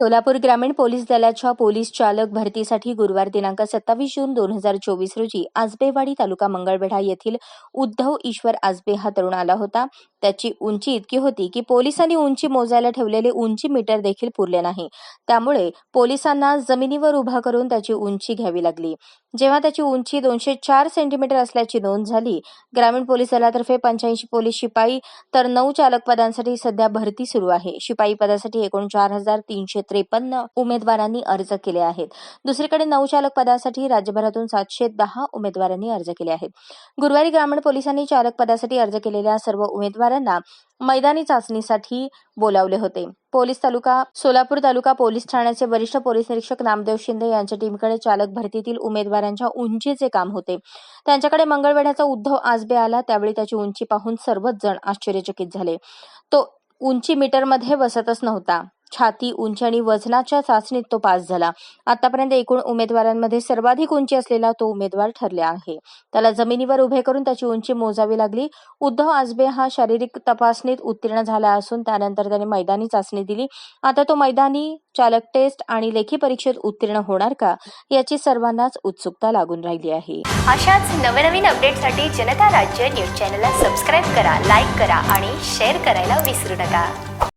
सोलापूर ग्रामीण पोलीस दलाच्या पोलीस चालक भरतीसाठी गुरुवार दिनांक सत्तावीस जून दोन हजार चोवीस रोजी आजबेवाडी तालुका मंगळवेढा येथील उद्धव ईश्वर आजबे हा तरुण आला होता. त्याची उंची इतकी होती की पोलिसांनी उंची मोजायला ठेवलेले उंची मीटर देखील पुरले नाही. त्यामुळे पोलिसांना जमिनीवर उभा करून त्याची उंची घ्यावी लागली. जेव्हा त्याची उंची दोनशे चार सेंटीमीटर असल्याची नोंद झाली ग्रामीण पोलीस दलातर्फे पंच्याऐंशी पोलीस शिपाई तर नऊ चालक पदांसाठी सध्या भरती सुरू आहे. शिपाई पदासाठी एकूण चार हजार तीनशे त्रेपन्न उमेदवारांनी अर्ज केले आहेत. दुसरीकडे नौचालक पदासाठी राज्यभरातून सातशे दहा उमेदवारांनी अर्ज केले आहेत. गुरुवारी ग्रामीण पोलिसांनी चालक पदासाठी अर्ज केलेल्या सर्व उमेदवारांना मैदानी चाचणीसाठी बोलावले होते. पोलीस तालुका सोलापूर तालुका पोलीस ठाण्याचे वरिष्ठ पोलीस निरीक्षक नामदेव शिंदे यांच्या टीमकडे चालक भरतीतील उमेदवारांच्या उंचीचे काम होते. त्यांच्याकडे मंगळवेढ्याचा उद्धव आजबे आला त्यावेळी त्याची उंची पाहून सर्वच जण आश्चर्यचकित झाले. तो उंची मीटरमध्ये बसतच नव्हता. छाती उंची आणि वजनाच्या चाचणीत तो पास झाला. आतापर्यंत एकूण उमेदवारांमध्ये सर्वाधिक उंची असलेला तो उमेदवार ठरला आहे. त्याला जमिनीवर उभे करून त्याची उंची मोजावी लागली. उद्धव आजबे हा शारीरिक तपासणीत उत्तीर्ण झाला असून त्यानंतर त्याने मैदानी चाचणी दिली. आता तो मैदानी चालक टेस्ट आणि लेखी परीक्षेत उत्तीर्ण होणार का याची सर्वांनाच उत्सुकता लागून राहिली आहे. अशाच नवनवीन अपडेटसाठी जनता राज्य न्यूज चॅनलला सबस्क्राईब करा लाईक करा आणि शेअर करायला विसरू नका.